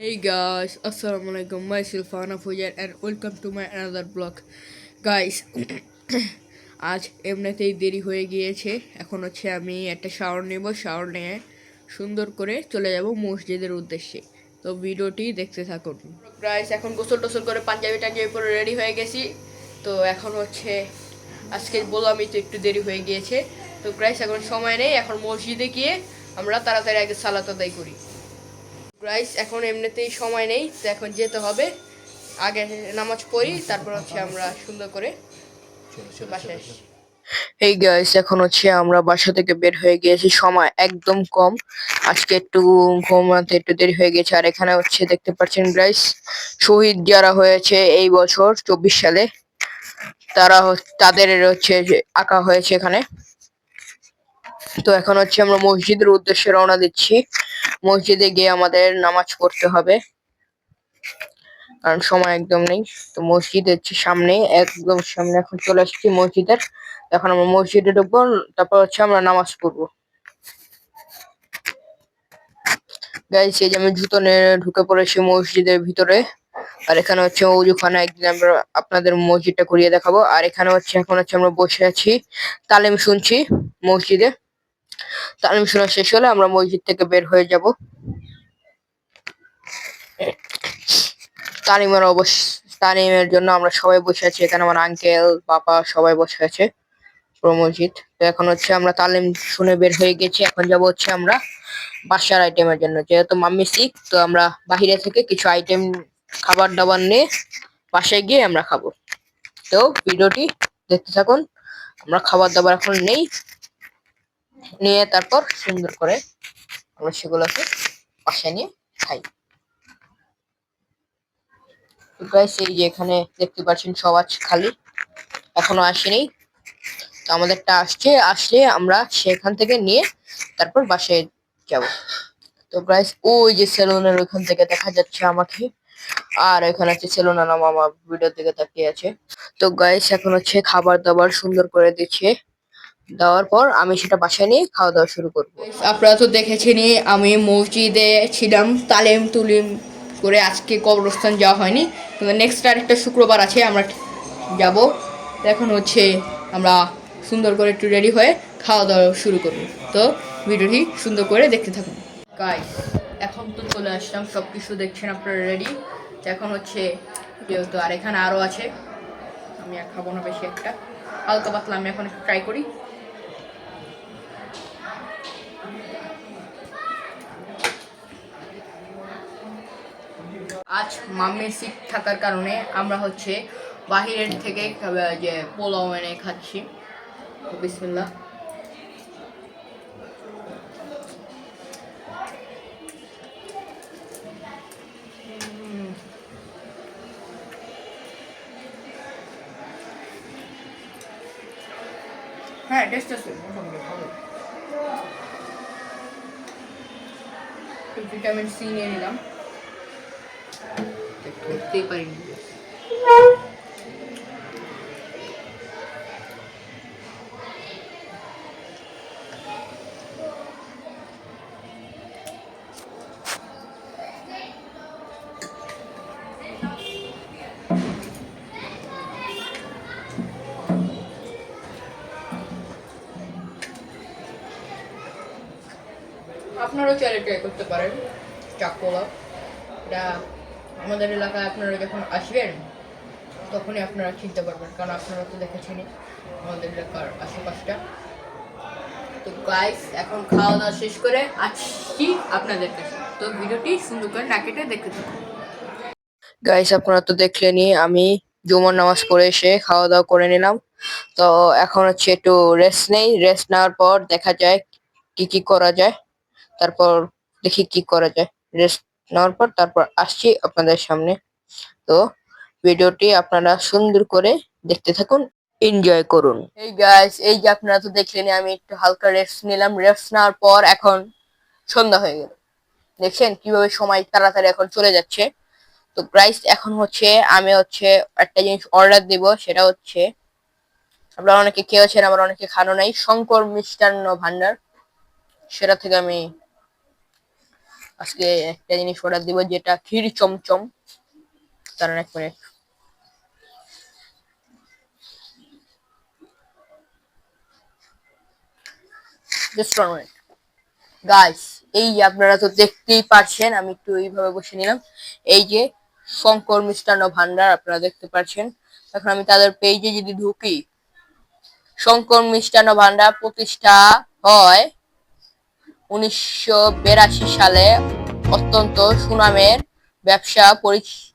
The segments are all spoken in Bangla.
Hey guys, Assalamu alaikum. Myself Ana Fujar and welcome to my another vlog. Guys, আজ এমনিতেই দেরি হয়ে গিয়েছে। এখন হচ্ছে আমি একটা শাওয়ার নেব শাওয়ার নিয়ে সুন্দর করে চলে যাব মসজিদের উদ্দেশ্যে। তো ভিডিওটি দেখতে থাকুন। গাইস এখন গোসল টোসল করে পাঞ্জাবি টাঞ্জাবি পরে রেডি হয়ে গেছি। তো এখন হচ্ছে আজকে বললামই তো একটু দেরি হয়ে গিয়েছে। তো গাইস এখন সময় নেই এখন মসজিদে গিয়ে আমরা তাড়াতাড়ি আগে সালাত আদায় করি। গাইস এখন এমনিতেই সময় নেই তো এখন যেতে হবে। আগে নামাজ পড়ি তারপর হচ্ছে আমরা সুন্দর করে বাসায় এই গাইস এখন হচ্ছে আমরা বাসা থেকে বের হয়ে গিয়েছি। সময় একদম কম। আজকে একটু ঘুমাতে একটু দেরি হয়ে গেছে। আর এখানে হচ্ছে দেখতে পাচ্ছেন গাইস শহীদ যারা হয়েছে এই বছর চব্বিশ সালে তারা তাদের হচ্ছে যে আঁকা হয়েছে এখানে। তো এখন হচ্ছে আমরা মসজিদের উদ্দেশ্যে রওনা দিচ্ছি। মসজিদে গিয়ে আমাদের নামাজ পড়তে হবে। কারণ সময় একদম নেই। তো মসজিদ হচ্ছে সামনে, একদম সামনে এখন চলে আসছি মসজিদের। এখন আমরা মসজিদে ঢুকবো, তারপর হচ্ছে আমরা নামাজ পড়ব। এই যে আমি জুতো নিয়ে ঢুকে পড়েছি মসজিদের ভিতরে। আর এখানে হচ্ছে অজুখানা একদিন আমরা আপনাদের মসজিদটা ঘুরিয়ে দেখাবো। আর এখানে হচ্ছে, এখন হচ্ছে আমরা বসে আছি। তালিম শুনছি মসজিদে। তালিম শোনা শেষ হলে আমরা মসজিদ থেকে বের হয়ে যাব। তালিমের অবশ্য তালিমের জন্য আমরা সবাই বসে আছি। এখানে আমার আঙ্কেল বাবা সবাই বসে আছে মসজিদ। তো এখন হচ্ছে আমরা তালিম শুনে বের হয়ে গেছি। এখন যাব হচ্ছে আমরা বাসার আইটেমের জন্য। যেহেতু মাম্মি সিক তো আমরা বাহিরে থেকে কিছু আইটেম খাবার দাবার নিয়ে বাসায় গিয়ে আমরা খাব। তো ভিডিওটি দেখতে থাকুন। আমরা খাবার দাবার এখন নেই। নিয়ে তারপর সুন্দর করে আমরা সেগুলোকে বাসায় নিয়ে খাই। গাইস এই যে এখানে দেখতে পাচ্ছেন সব খালি, এখনও আসেনি। তো আমাদেরটা আসছে, আসলে আমরা সেখান থেকে নিয়ে তারপর বাসায় যাব। তো গাইস ওই যে সেলুনের ওইখান থেকে দেখা যাচ্ছে আমাকে, আর এখানে আছে সেলুন নাম আমার ভিডিও দিকে তাকিয়ে আছে। তো গাইস এখন হচ্ছে খাবার দাবার সুন্দর করে দিচ্ছে। দেওয়ার পর আমি সেটা বাসায় নিয়ে খাওয়া দাওয়া শুরু করব। আপনারা তো দেখেছেনই, আমি মসজিদে ছিলাম, তালিম তুলিম করে আজকে কবরস্থান যাওয়া হয়নি। কিন্তু নেক্সট আরেকটা শুক্রবার আছে, আমরা যাব। এখন হচ্ছে আমরা সুন্দর করে একটু রেডি হয়ে খাওয়া দাওয়া শুরু করব। তো ভিডিওটি সুন্দর করে দেখতে থাকুন। গাইস এখন তো চলে আসলাম সব কিছু দেখছেন আপনারা রেডি এখন হচ্ছে যেহেতু আর এখানে আরও আছে। আমি আর খাব না বেশি একটা। হালকা পাতলা আমি এখন ট্রাই করি। আজ মাম্মির সিট থাকার কারণে আমরা হচ্ছে বাহিরের থেকে যে পোলাও এনে খাচ্ছি। উম। হ্যাঁ টেস্ট আছে। ভিটামিন সি নিয়ে নিলাম। ধরতেই পারিনি আপনারাও চাইলে ট্রাই করতে পারেন চাকোলা এটা আমাদের এলাকায় আপনারা যখন আসবেন, তখনই আপনারা চিনতে পারবেন, কারণ আপনারা তো দেখেছেনই আমাদের এলাকার আশেপাশটা। তো গাইস এখন খাওয়া দাওয়া শেষ করে আসছি আপনাদের কাছে। তো ভিডিওটি সুন্দর করে না কেটে দেখতে থাকুন। গাইস আপনারা তো দেখলেনই, আমি জুমার নামাজ পড়ে এসে খাওয়া দাওয়া করে নিলাম। তো এখন হচ্ছে একটু রেস্ট নেই। রেস্ট নেওয়ার পর দেখা যায় কি কি করা যায়। তারপর দেখি কি করা যায়। রেস্ট নেওয়ার পর তারপর আসছি আপনাদের সামনে। তো ভিডিওটি আপনারা সুন্দর করে দেখতে থাকুন এনজয় করুন। এই গাইস এই যে আপনারা তো দেখলেন আমি একটু হালকা রেস্ট নিলাম। রেস্ট নেওয়ার পর এখন সন্ধ্যা হয়ে গেল। দেখছেন কীভাবে সময় তাড়াতাড়ি এখন চলে যাচ্ছে? তো গাইস এখন হচ্ছে আমি হচ্ছে একটা জিনিস অর্ডার দিব, সেটা হচ্ছে আপনারা অনেকে খেয়েছেন, আবার অনেকে খানো নাই। শঙ্কর মিষ্টান্ন ভান্ডার, সেটা থেকে আমি আজকে একটা জিনিস অর্ডার দিব যেটা ক্ষীর চমচম। দাঁড়ান এক মিনিট গাইস এই আপনারা তো দেখতেই পাচ্ছেন আমি একটু এইভাবে বসে নিলাম। এই যে শঙ্কর, মিষ্টান্ন, ভান্ডার আপনারা দেখতে পাচ্ছেন এখন আমি তাদের পেজে যদি ঢুকি, শঙ্কর, মিষ্টান্ন, ভান্ডার প্রতিষ্ঠা হয়। উনিশশো বিরাশি সালে অত্যন্ত সুনামের ব্যবসা পরি-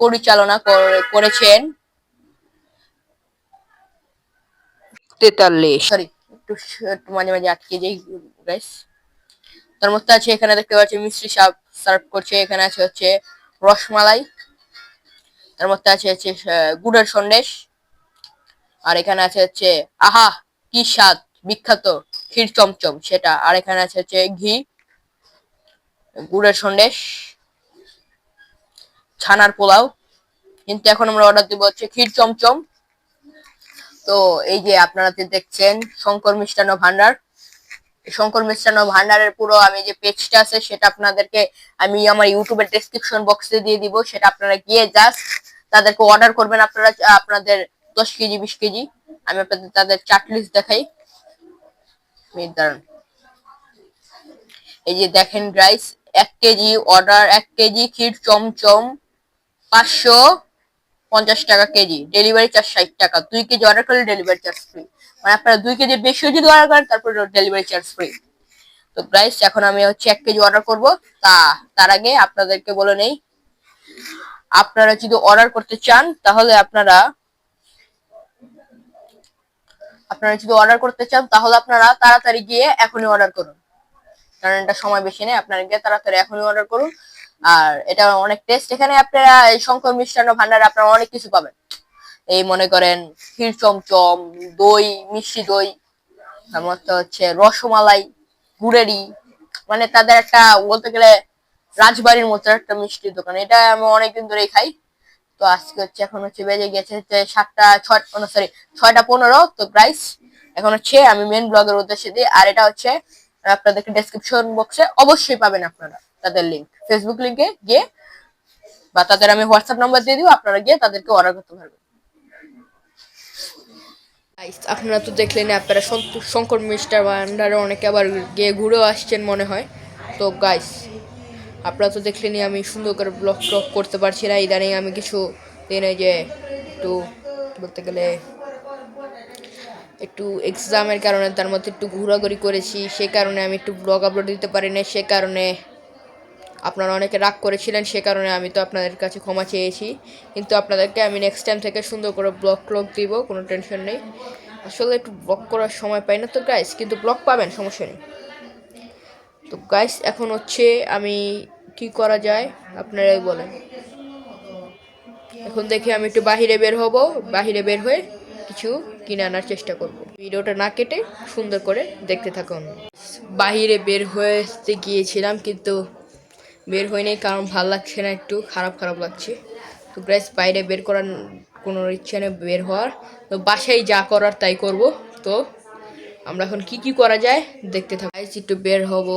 পরিচালনা করে- করেছেন। তেতাল্লিশ। সরি একটু মাঝে মাঝে আটকে যাই গাইস তার মধ্যে আছে এখানে দেখতে পাচ্ছি মিষ্টি সাপ সার্ভ করছে এখানে আছে হচ্ছে রসমালাই। তার মধ্যে আছে হচ্ছে আহ, গুড়ের সন্দেশ। আর এখানে আছে হচ্ছে আহা কি স্বাদ বিখ্যাত। ক্ষীর চমচম, সেটা। আর এখানে আছে হচ্ছে ঘি, গুড়ের সন্দেশ, ছানার পোলাও। কিন্তু এখন আমরা অর্ডার দিব হচ্ছে ক্ষীর চমচম। তো এই যে আপনারা দেখছেন, শঙ্কর মিষ্টান্ন ভান্ডার। শঙ্কর মিষ্টান্ন ভান্ডারের পুরো আমি যে পেজটা আছে, সেটা আপনাদেরকে আমি আমার ইউটিউবের ডেসক্রিপশন বক্সে দিয়ে দিব। সেটা আপনারা গিয়ে জাস্ট তাদেরকে অর্ডার করবেন। আপনারা, আপনাদের দশ কেজি, বিশ কেজি। আমি আপনাদের, তাদের চাট লিস্ট দেখাই। দাঁড়ান এই যে দেখেন রাইস এক কেজি অর্ডার এক কেজি ক্ষীর চমচম, পাঁচশো পঞ্চাশ টাকা কেজি ডেলিভারি চার্জ ষাট টাকা। দুই কেজি অর্ডার করলে ডেলিভারি চার্জ ফ্রি মানে আপনারা দুই কেজির বেশিও যদি অর্ডার করেন, তারপর ডেলিভারি চার্জ ফ্রি তো প্রাইস এখন আমি হচ্ছে এক কেজি অর্ডার করব। তা, তার আগে আপনাদেরকে বলে নেই, আপনারা যদি অর্ডার করতে চান, তাহলে আপনারা আপনারা যদি অর্ডার করতে চান, তাহলে আপনারা তাড়াতাড়ি গিয়ে এখনই অর্ডার করুন। কারণ এটা সময় বেশি নেই, আপনারা গিয়ে তাড়াতাড়ি এখনই অর্ডার করুন। আর এটা অনেক টেস্ট এখানে আপনারা এই শঙ্কর মিষ্টান্ন ভান্ডারে আপনারা অনেক কিছু পাবেন। এই মনে করেন, ক্ষীর চমচম, দই, মিষ্টি দই, তারপর হচ্ছে রসমালাই, গুড়েরি মানে তাদের একটা বলতে গেলে রাজবাড়ির মতো একটা মিষ্টির দোকান। এটা আমি অনেকদিন ধরেই খাই। তো আজকে হচ্ছে, এখন হচ্ছে বেজে গেছে সাতটা ছয় সরি ছয়টা পনেরো। তো প্রাইস এখন হচ্ছে আমি মেন ব্লগের উদ্দেশ্যে দিই। আর এটা হচ্ছে, আপনাদেরকে ডেসক্রিপশন বক্সে অবশ্যই পাবেন আপনারা তাদের লিঙ্ক ফেসবুক লিংকে গিয়ে বা তাদের আমি হোয়াটসঅ্যাপ নাম্বার দিয়ে দিব, আপনারা গিয়ে তাদেরকে অর্ডার করতে পারবেন। আপনারা তো দেখলেন আপনারা শঙ্কর মিস্টার ভান্ডারে অনেকে আবার গিয়ে ঘুরেও আসছেন মনে হয়। তো গাইস আপনারা তো দেখলেনই আমি সুন্দর করে ব্লগ টক করতে পারছি না, ইদানিং আমি কিছু দিন যে একটু বলতে গেলে একটু এক্সামের কারণে তার মধ্যে একটু ঘোরাঘুরি করেছি, সে কারণে আমি একটু ব্লগ আপলোড দিতে পারি না সে কারণে আপনারা অনেকে রাগ করেছিলেন, সে কারণে আমি তো আপনাদের কাছে ক্ষমা চেয়েছি। কিন্তু আপনাদেরকে আমি নেক্সট টাইম থেকে সুন্দর করে ব্লগ ক্লগ দিব, কোনো টেনশন নেই। আসলে একটু ব্লগ করার সময় পাই না তো গাইস কিন্তু ব্লগ পাবেন, সমস্যা নেই। তো গাইস এখন হচ্ছে আমি কি করা যায়? আপনারাই বলেন। এখন দেখি আমি একটু বাহিরে বের হব। বাহিরে বের হয়ে কিছু কিনে আনার চেষ্টা করব। ভিডিওটা না কেটে সুন্দর করে দেখতে থাকুন। বাহিরে বের হতে গিয়েছিলাম কিন্তু বের হয়নি কারণ ভালো লাগছে না একটু, খারাপ খারাপ লাগছে। তো গ্রাইস বাইরে বের করার কোনো ইচ্ছে নেই বের হওয়ার। তো বাসায় যা করার তাই করব। তো আমরা এখন কি কি করা যায় দেখতে থাকি। একটু বের হব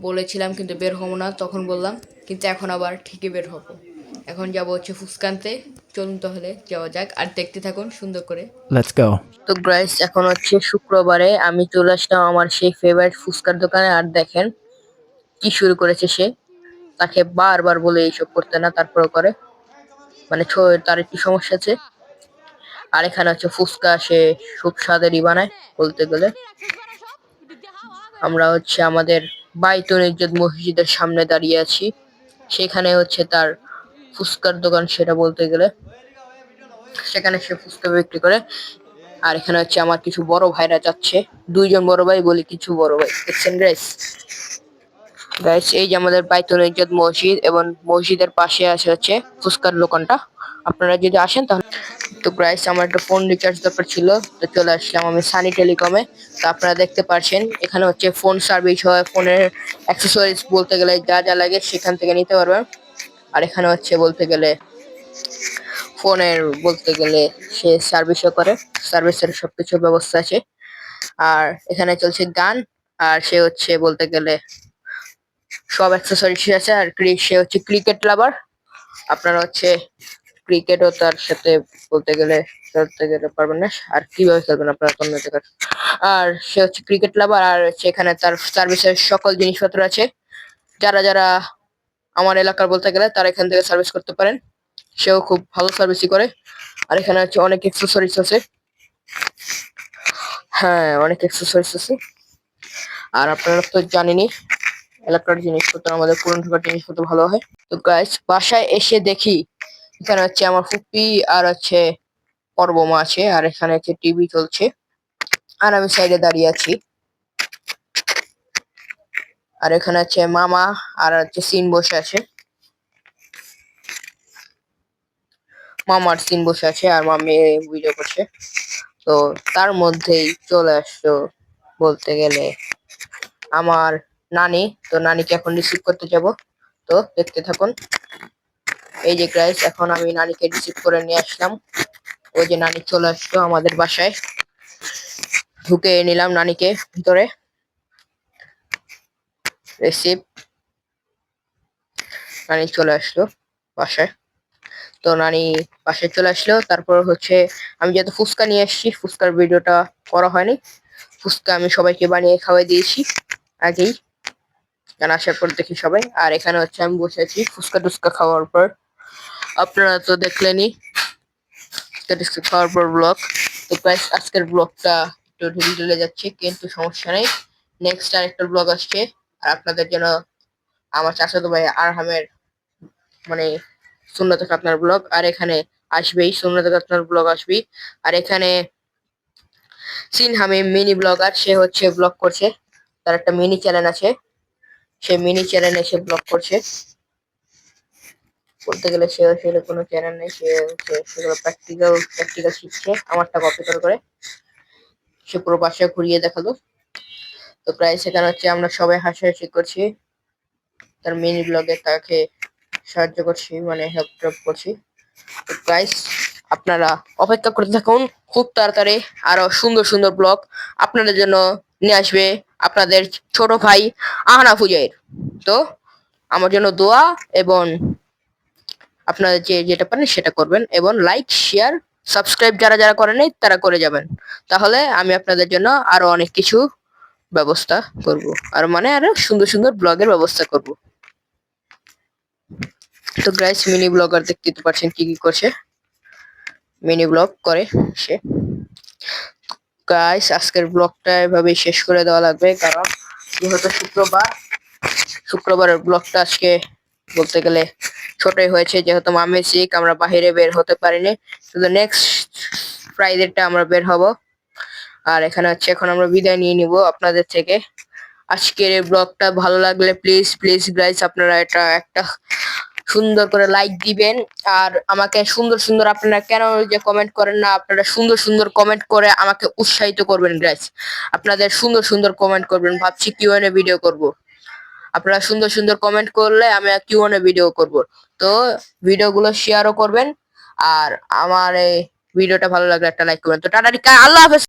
বলেছিলাম কিন্তু বের হব না তখন বললাম কিন্তু এখন আবার ঠিকই বের হব। এখন যাব হচ্ছে ফুসকানতে। চলুন তাহলে যাওয়া যাক আর দেখতে থাকুন সুন্দর করে। Let's go. তো গ্রাইস এখন হচ্ছে শুক্রবারে আমি চলে আসলাম আমার সেই ফেভারিট ফুচকার দোকানে আর দেখেন কি শুরু করেছে সে। তাকে বারবার বলে এইসব করতে না তারপরে করে। মানে ছ- তার একটি সমস্যা আছে। আর এখানে হচ্ছে ফুচকা, সে খুব স্বাদেরই বানায় বলতে গেলে। আমরা হচ্ছে আমাদের বাইতুল ইজ্জত মসজিদের সামনে দাঁড়িয়ে আছি। সেখানে হচ্ছে তার ফুচকার দোকান সেটা বলতে গেলে। সেখানে সে ফুচকা বিক্রি করে। আর এখানে হচ্ছে আমার কিছু বড় ভাইরা যাচ্ছে। দুইজন বড় ভাই, বলি কিছু বড় ভাই। দেখছেন গাইস গাইস এই যে আমাদের বাইতুল ইজ্জত মসজিদ এবং মসজিদের পাশে আছে হচ্ছে ফুচকার দোকানটা। আপনারা যদি আসেন তাহলে তো প্রাইস আমার একটা ফোন রিচার্জ দরকার ছিল, তো চলে আসলাম আমি সানি টেলিকমে তো আপনারা দেখতে পাচ্ছেন এখানে হচ্ছে ফোন সার্ভিস হয় ফোনের অ্যাক্সেসরিজ বলতে গেলে যা যা লাগে সেখান থেকে নিতে পারবেন আর এখানে হচ্ছে বলতে গেলে ফোনের বলতে গেলে সে সার্ভিসও করে সার্ভিসের সবকিছু ব্যবস্থা আছে। আর এখানে চলছে গান, আর সে হচ্ছে বলতে গেলে সব অ্যাক্সেসরিজ আছে, আর সে হচ্ছে ক্রিকেট লাভার আপনারা হচ্ছে ক্রিকেটও তার সাথে বলতে গেলে খেলতে গেলে পারবেন না। আর কীভাবে খেলবেন আপনারা অন্য জায়গায় আর সে হচ্ছে ক্রিকেট লাভার আর সেখানে তার সার্ভিসের সকল জিনিসপত্র আছে। যারা যারা আমার এলাকার বলতে গেলে তারা এখান থেকে সার্ভিস করতে পারেন। সেও খুব ভালো সার্ভিসই করে। আর এখানে হচ্ছে অনেক এক্সেসরিজ আছে। হ্যাঁ অনেক এক্সেসরিজ আছে। আর আপনারা তো জানেনই, এলাকার জিনিসপত্র, আমাদের পুরনো ঢাকার জিনিসপত্র ভালো হয়। তো গাইস বাসায় এসে দেখি এখানে হচ্ছে আমার ফুপি আর হচ্ছে পর্বমা আছে, আর এখানে হচ্ছে টিভি চলছে। আর আমি সাইডে দাঁড়িয়ে আছি। আর এখানে আছে মামা আর হচ্ছে সিন বসে আছে। মামার সিন বসে আছে আর মামি ভিডিও করছে। তো তার মধ্যেই চলে আসলো বলতে গেলে আমার নানি। তো নানিকে এখন রিসিভ করতে যাব। তো দেখতে থাকুন। এই যে গাইস এখন আমি নানিকে রিসিভ করে নিয়ে আসলাম। ওই যে নানি চলে আসলো আমাদের বাসায়। ঢুকে নিলাম নানিকে ভিতরে। রিসিভ নানি চলে আসলো বাসায়। তো নানি বাসায় চলে আসলো। তারপর হচ্ছে আমি যেহেতু ফুচকা নিয়ে এসেছি ফুচকার ভিডিওটা করা হয়নি। ফুচকা আমি সবাইকে বানিয়ে খাওয়াই দিয়েছি আগেই। কারণ আসার পর দেখি সবাই। আর এখানে হচ্ছে আমি বসে আছি ফুচকা টুচকা খাওয়ার পর। আপনারা তো দেখলেনই খাওয়ার পর ব্লগ তো প্রাইস আজকের ব্লগটা একটু ঢিলে ঢিলে যাচ্ছে, কিন্তু সমস্যা নেই। নেক্সট আরেকটা ব্লগ আসছে, আর আপনাদের জন্য আমার চাচাতো ভাই আরহামের মানে সুন্নত আপনার ব্লগ আর এখানে আসবেই, সুন্নত আপনার ব্লগ আসবেই। আর এখানে সিনহামে মিনি ব্লগার সে হচ্ছে ব্লগ করছে। তার একটা মিনি চ্যানেল আছে। সে মিনি চ্যানেলে সে ব্লগ করছে। বলতে গেলে সে সেটা কোনো চ্যানেল নেই, সে হচ্ছে সেগুলো প্র্যাকটিক্যাল প্র্যাকটিক্যাল শিখছে, আমারটা কপি করে করে। সে পুরো বাসায় ঘুরিয়ে দেখাল। তো প্রায় সেখানে হচ্ছে আমরা সবাই হাসাহাসি করছি। তার মিনি ব্লগে তাকে সাহায্য করছি মানে হেল্প টেল্প করছি। তো গাইস আপনারা অপেক্ষা করতে থাকুন। খুব তাড়াতাড়ি আরও সুন্দর সুন্দর ব্লগ আপনাদের জন্য নিয়ে আসবে আপনাদের ছোট ভাই আহনা ফুজের তো আমার জন্য দোয়া এবং আপনারা যে যেটা পারেন সেটা করবেন এবং লাইক শেয়ার সাবস্ক্রাইব যারা যারা করেন নাই, তারা করে যাবেন। তাহলে আমি আপনাদের জন্য আরও অনেক কিছু ব্যবস্থা করব। আর মানে আরও সুন্দর সুন্দর ব্লগের ব্যবস্থা করব। তো গ্রাইস মিনি ব্লগার দেখতে তো পারছেন কি কি করছে? মিনি ব্লগ করে সে। গাইস আজকের ব্লগটা এভাবে শেষ করে দেওয়া লাগবে। কারণ যেহেতু শুক্রবার, শুক্রবারের ব্লগটা আজকে বলতে গেলে ছোটই হয়েছে, যেহেতু মামি সিক আমরা বাইরে বের হতে পারিনি। শুধু নেক্সট ফ্রাইডেটা আমরা বের হব। আর এখানে হচ্ছে এখন আমরা বিদায় নিয়ে নিব আপনাদের থেকে। আজকের এই ব্লগটা ভালো লাগলে প্লিজ প্লিজ গাইস আপনারা এটা একটা সুন্দর করে লাইক দিবেন। আর আমাকে সুন্দর সুন্দর আপনারা কেন যে কমেন্ট করেন না, আপনারা সুন্দর সুন্দর কমেন্ট করে আমাকে উৎসাহিত করবেন গাইস আপনাদের সুন্দর সুন্দর কমেন্ট করবেন। ভাবছি কিউ ভিডিও করব। আপনারা সুন্দর সুন্দর কমেন্ট করলে আমি কিউ এ ভিডিও করব। তো ভিডিওগুলো শেয়ারও করবেন। আর আমার এই ভিডিওটা ভালো লাগলে একটা লাইক করবেন। তো টাটা, আল্লাহ হাফেজ।